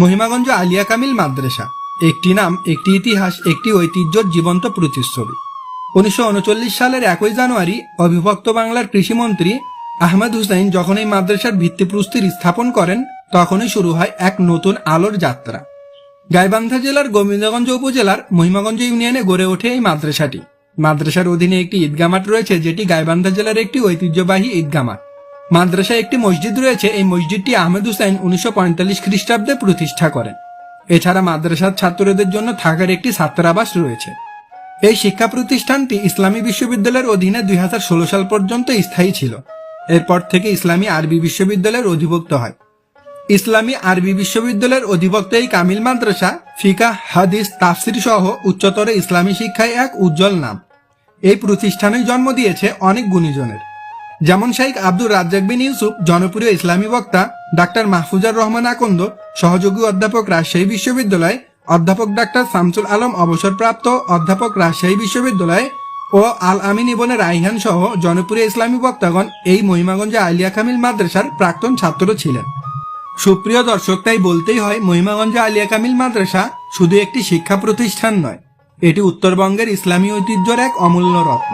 মহিমাগঞ্জ আলিয়া কামিল মাদ্রাসা। একটি নাম, একটি ইতিহাস, একটি ঐতিহ্যর জীবন্ত প্রতিচ্ছবি। উনিশশো উনচল্লিশ সালের একই জানুয়ারি অবিভক্ত বাংলার কৃষিমন্ত্রী আহমেদ হুসাইন যখন এই মাদ্রাসার ভিত্তিপ্রস্তর স্থাপন করেন, তখনই শুরু হয় এক নতুন আলোর যাত্রা। গাইবান্ধা জেলার গোবিন্দগঞ্জ উপজেলার মহিমাগঞ্জ ইউনিয়নে গড়ে ওঠে এই মাদ্রাসাটি। মাদ্রাসার অধীনে একটি ঈদগামাট রয়েছে, যেটি গাইবান্ধা জেলার একটি ঐতিহ্যবাহী ঈদগা মাঠ। মাদ্রাসায় একটি মসজিদ রয়েছে, এই মসজিদটি আহমেদ হুসাইন উনিশশো পঁয়তাল্লিশ খ্রিস্টাব্দে প্রতিষ্ঠা করেন। এছাড়া মাদ্রাসার ছাত্রদের জন্য থাকার একটি ছাত্রাবাস রয়েছে। এই শিক্ষা প্রতিষ্ঠানটি ইসলামী বিশ্ববিদ্যালয়ের অধীনে দুই হাজার ষোলো সাল পর্যন্ত স্থায়ী ছিল। এরপর থেকে ইসলামী আরবি বিশ্ববিদ্যালয়ের অধিভুক্ত হয়। ইসলামী আরবি বিশ্ববিদ্যালয়ের অধিভুক্ত এই কামিল মাদ্রাসা ফিকা হাদিস, তাফসির সহ উচ্চতর ইসলামী শিক্ষায় এক উজ্জ্বল নাম। এই প্রতিষ্ঠানে জন্ম দিয়েছে অনেক গুণীজনের। যেমন শাইখ আব্দুর রাজ্জাক বিন ইউসুফ, জনপ্রিয় ইসলামী বক্তা ডাক্তার মাহফুজার রহমান আকন্দ, সহযোগী অধ্যাপক রাজশাহী বিশ্ববিদ্যালয়, অধ্যাপক ডাক্তার শামসুল আলম অবসরপ্রাপ্ত অধ্যাপক রাজশাহী বিশ্ববিদ্যালয় ও আল আমিন ইবনে রাইহান সহ জনপ্রিয় ইসলামী বক্তাগণ এই মহিমাগঞ্জে আলিয়া কামিল মাদ্রাসার প্রাক্তন ছাত্র ছিলেন। সুপ্রিয় দর্শক, তাই বলতেই হয়, মহিমাগঞ্জ আলিয়া কামিল মাদ্রাসা শুধু একটি শিক্ষা প্রতিষ্ঠান নয়, এটি উত্তরবঙ্গের ইসলামী ঐতিহ্যের এক অমূল্য রত্ন।